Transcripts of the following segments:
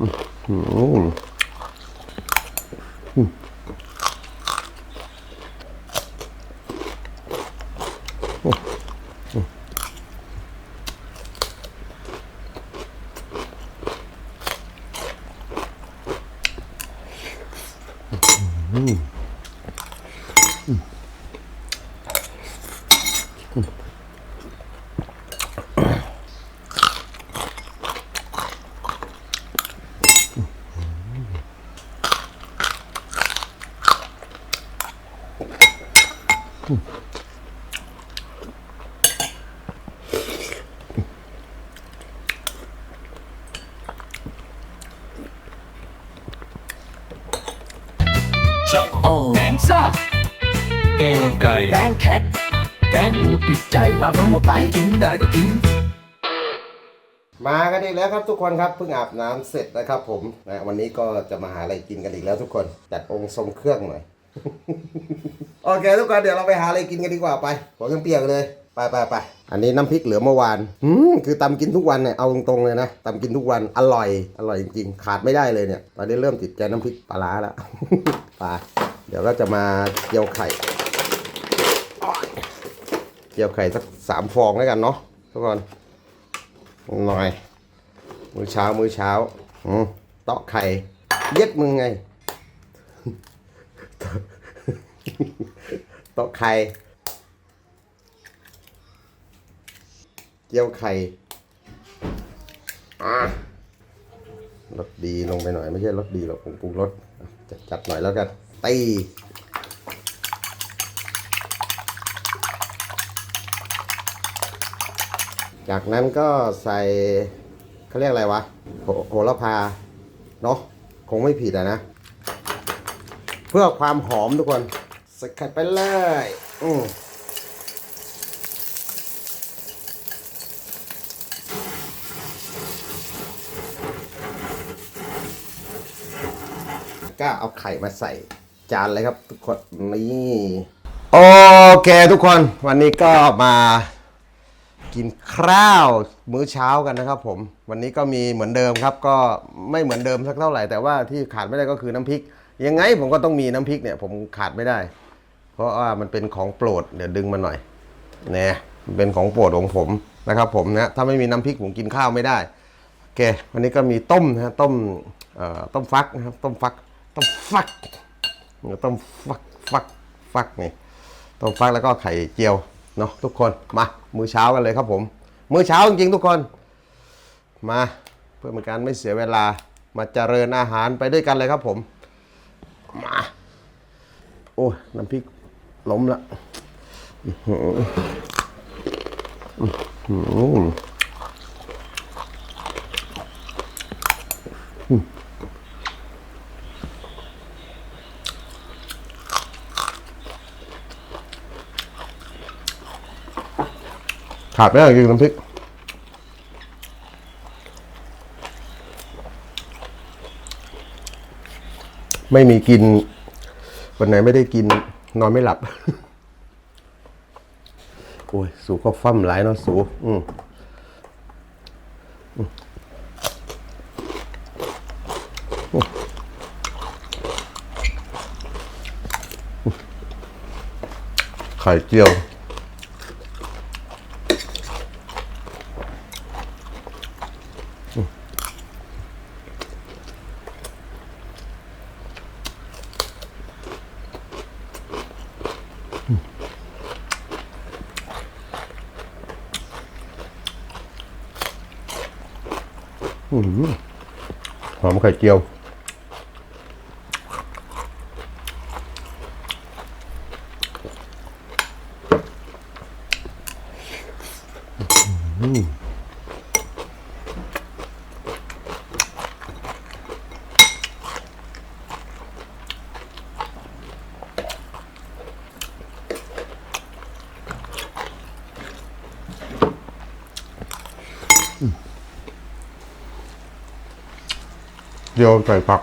อื กงไก่แกงแคทแกงหมูติดใจมาเพราะว่าไปกินได้ก็กินมากันอีกแล้วครับทุกคนครับเพิ่งอาบน้ำเสร็จนะครับผมนะวันนี้ก็จะมาหาอะไรกินกันอีกแล้วทุกคนจัดองค์ทรงเครื่องหน่อยโอเคทุกคนเดี๋ยวเราไปหาอะไรกินกันดีกว่าไปผมยังเปียกเลยไปไปไปอันนี้น้ำพริกเหลือเมื่อวานอืมคือตำกินทุกวันเนี่ย เอาตรงๆเลยนะตำกินทุกวันอร่อย อร่อยจริงๆ ขาดไม่ได้เลยเนี่ย ตอนนี้เริ่มติดใจน้ำพริกปลาร้าแล้วไปเดี๋ยวก็จะมาเจียวไข่ เจียวไข่สักสามฟองแล้วกันเนาะทุกคนหน่อย มื้อเช้ามื้อเช้าอืมเตาะไข่เย็ดมึงไงเตาะไข่เจียวไข่รสดีลงไปหน่อยไม่ใช่รสดีหรอกผงปรุงรสจัดจัดหน่อยแล้วกันตี จากนั้นก็ใส่เขาเรียกอะไรวะโหโหระพาเนาะคงไม่ผิดอะนะ เพื่อความหอมทุกคนใส่ไข่ไปเลยอืมก็เอาไข่มาใส่จานเลยครับทุกคนนี่โอเคทุกคนวันนี้ก็มา กินข้าว มื้อเช้ากันนะครับผม วันนี้ก็มีเหมือนเดิมครับ ก็ไม่เหมือนเดิมสักเท่าไหร่แต่ว่าที่ขาดไม่ได้ก็คือน้ำพริก ยังไงผมก็ต้องมีน้ำพริกเนี่ยผมขาดไม่ได้ เพราะว่ามันเป็นของโปรดเดี๋ยวดึงมาหน่อยเนี่ยเป็นของโปรดของผมนะครับผมนะถ้าไม่มีน้ำพริกผมกินข้าวไม่ได้โอเควันนี้ก็มีต้มนะต้มต้มฟักนะครับต้มฟักต้มฟักต้มฟักฟักฟักนี่ต้มฟักแล้วก็ไข่เจียว เนาะทุกคนมามื้อเช้ากันเลยครับผม มื้อเช้าจริงๆทุกคน มาเพื่อเป็นการไม่เสียเวลามาเจริญอาหารไปด้วยกันเลยครับผมมาโอ้น้ำพริกล้มละอืมหืออื้อหือ ขาดไม่ได้จริงๆน้ำพริกไม่มีกิน วันไหนไม่ได้กิน นอนไม่หลับ โอ้ย สูก็ฟั่มหลายเนาะสู อืมอืมไข่เจียว หอมไข่เจียว เจี ยวใส่ผัก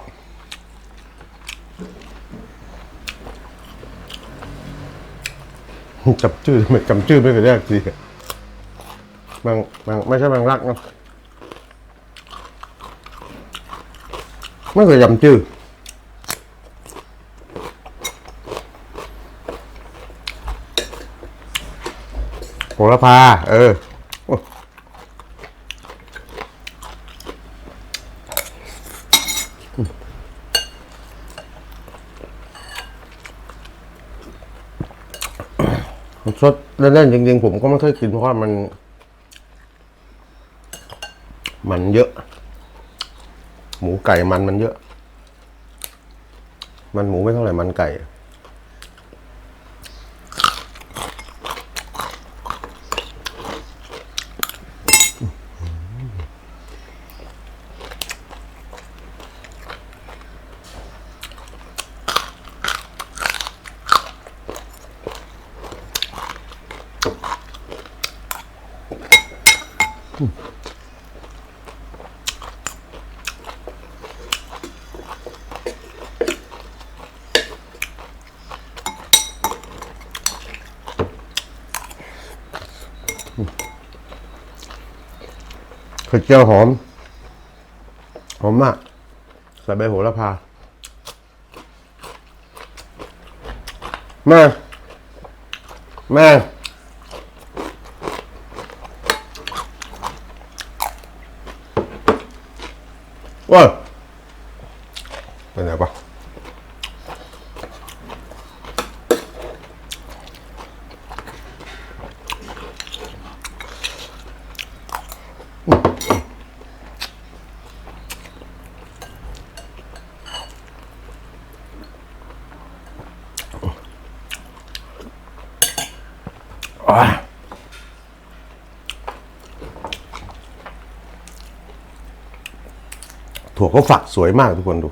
จำชื่อไม่จำชื่อไม่เคยได้สิบางบางไม่ใช่บางรักเนาะไม่เคยจำชื่อโหระพา เออ ซดเล่นๆจริงๆ ผมก็ไม่ค่อยกินเพราะว่ามัน มันเยอะ หมูไก่มันมันเยอะ มันหมูไม่เท่าไหร่มันไก่ เจียวหอม หอมมาก ใส่ใบโหระพาแม่แม่ว้ยไปไหนปะอะ ถั่วเขาฝักสวยมากทุกคนดู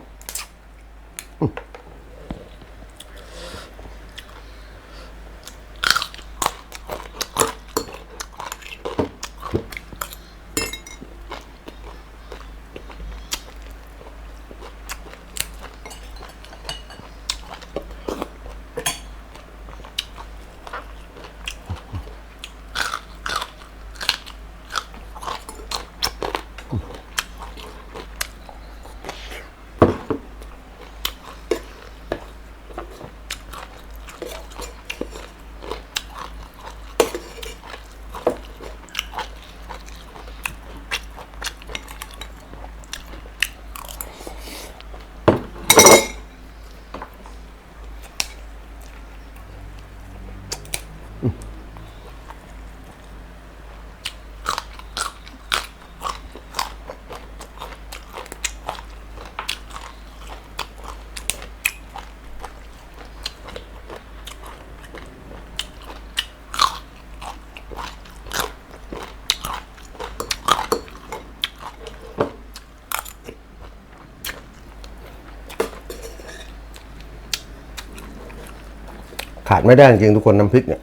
ไม่ได้จริงๆทุกคนน้ำพริกเนี่ย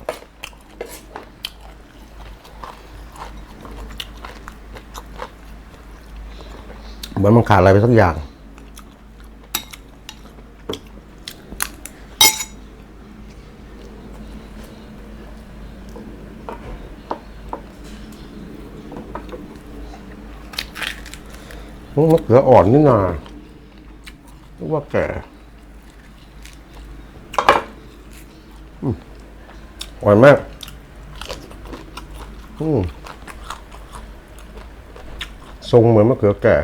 เหมือนมันขาดอะไรไปสักอย่าง มะเขืออ่อนนี่นานึกว่าแก่ อร่อยมาก อืมทรงเหมือนมะเขือแก่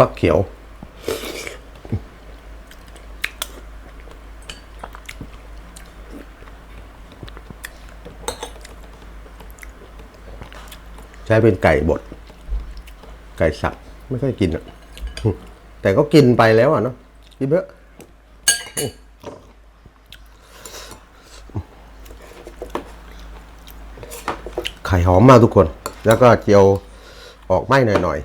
ฟักเขียว ใช้เป็นไก่บด ไก่สับ ไม่ค่อยกินอะ แต่ก็กินไปแล้วอะเนาะกินเยอะไข่หอมมากทุกคน แล้วก็เจียวออกไหม้หน่อย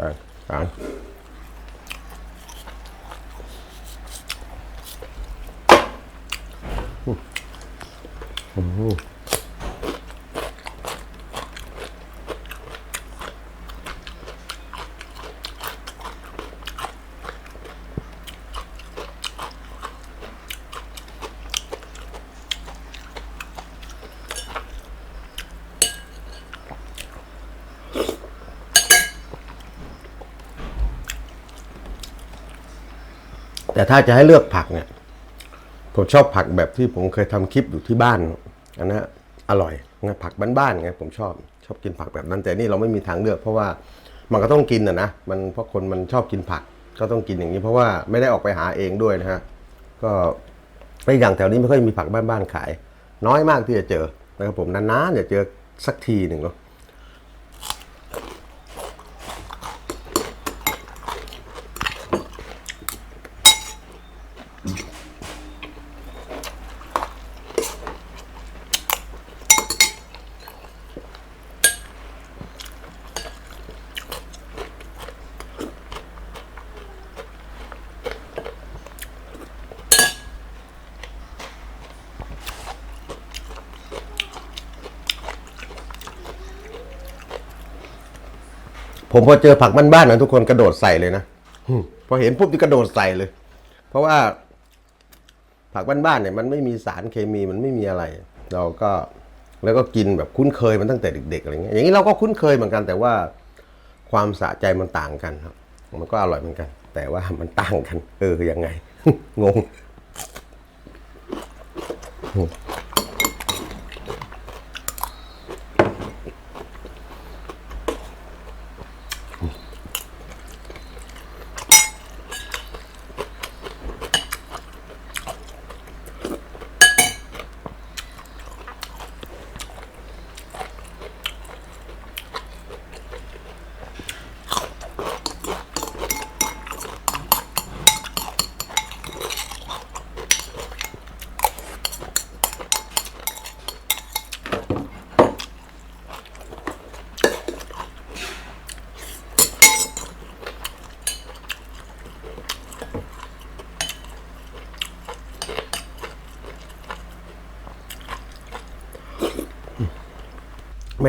ไปอ่าน แต่ถ้าจะให้เลือกผักเนี่ยผมชอบผักแบบที่ผมเคยทำคลิปอยู่ที่บ้านอันนั้นอร่อยนะผักบ้านๆไงผมชอบชอบกินผักแบบนั้น แต่นี่เราไม่มีทางเลือก เพราะว่ามันก็ต้องกินนะนะมันเพราะคนมันชอบกินผักก็ต้องกินอย่างนี้ เพราะว่าไม่ได้ออกไปหาเองด้วยนะฮะก็ไม่อย่างแถวนี้ไม่ค่อยมีผักบ้านๆขาย น้อยมากที่จะเจอนะครับผมนานๆจะเจอสักทีหนึ่งเนาะ ผมพอเจอผักบ้านๆนะทุกคนกระโดดใส่เลยนะพอเห็นปุ๊บที่กระโดดใส่เลย เพราะว่า ผักบ้านๆเนี่ยมันไม่มีสารเคมีมันไม่มีอะไร เราก็แล้วก็กินแบบคุ้นเคยมันตั้งแต่เด็กๆอะไรเงี้ยอย่างนี้เราก็คุ้นเคยเหมือนกันแต่ว่าความสะใจมันต่างกันครับ มันก็อร่อยเหมือนกัน แต่ว่ามันต่างกัน เออยังไง งง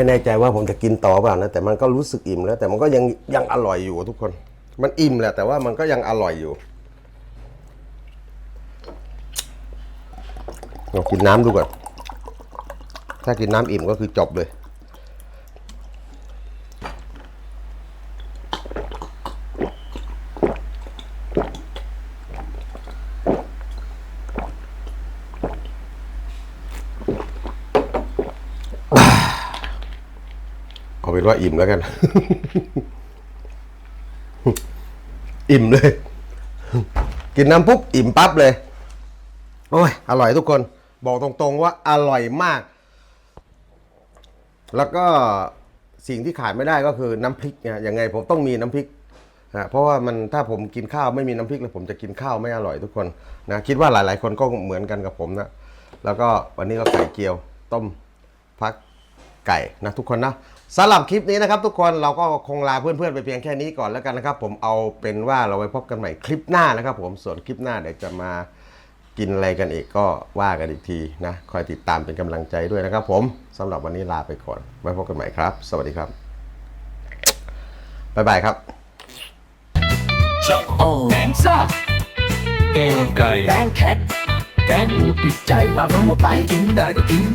ไม่แน่ใจว่าผมจะกินต่อเปล่านะแต่มันก็รู้สึกอิ่มแล้ว แต่มันก็ยังยังอร่อยอยู่ทุกคน มันอิ่มแหละแต่ว่ามันก็ยังอร่อยอยู่ลองกินน้ำดูก่อนถ้ากินน้ำอิ่มก็คือจบเลย เอิ่มแล้วกัน อิ่มเลย กินน้ำปุ๊บอิ่มปั๊บเลย โอ้ย อร่อยทุกคน บอกตรงๆว่าอร่อยมาก แล้วก็สิ่งที่ขาดไม่ได้ก็คือน้ำพริกเนี่ยยังไงผมต้องมีน้ำพริกนะเพราะว่ามันถ้าผมกินข้าวไม่มีน้ำพริกแล้วผมจะกินข้าวไม่อร่อยทุกคนนะคิดว่าหลาย ๆ คนก็เหมือนกันกับผมนะแล้วก็วันนี้ก็ไก่เจียว ต้มพักไก่นะทุกคนนะ สำหรับคลิปนี้นะครับทุกคนเราก็คงลาเพื่อนๆไปเพียงแค่นี้ก่อนแล้วกันนะครับ ผมเอาเป็นว่าเราไว้พบกันใหม่คลิปหน้านะครับ ผมส่วนคลิปหน้าเดี๋ยวจะมากินอะไรกันอีกก็ว่ากันอีกทีนะคอยติดตามเป็นกำลังใจด้วยนะครับ ผมสำหรับวันนี้ลาไปก่อนไว้พบกันใหม่ครับ สวัสดีครับบ๊ายบายครับช็อกโอแกงซ่าแกงไก่แกงแคทแกงหมูติดใจมาเพราะว่าไปกินได้ก็กิน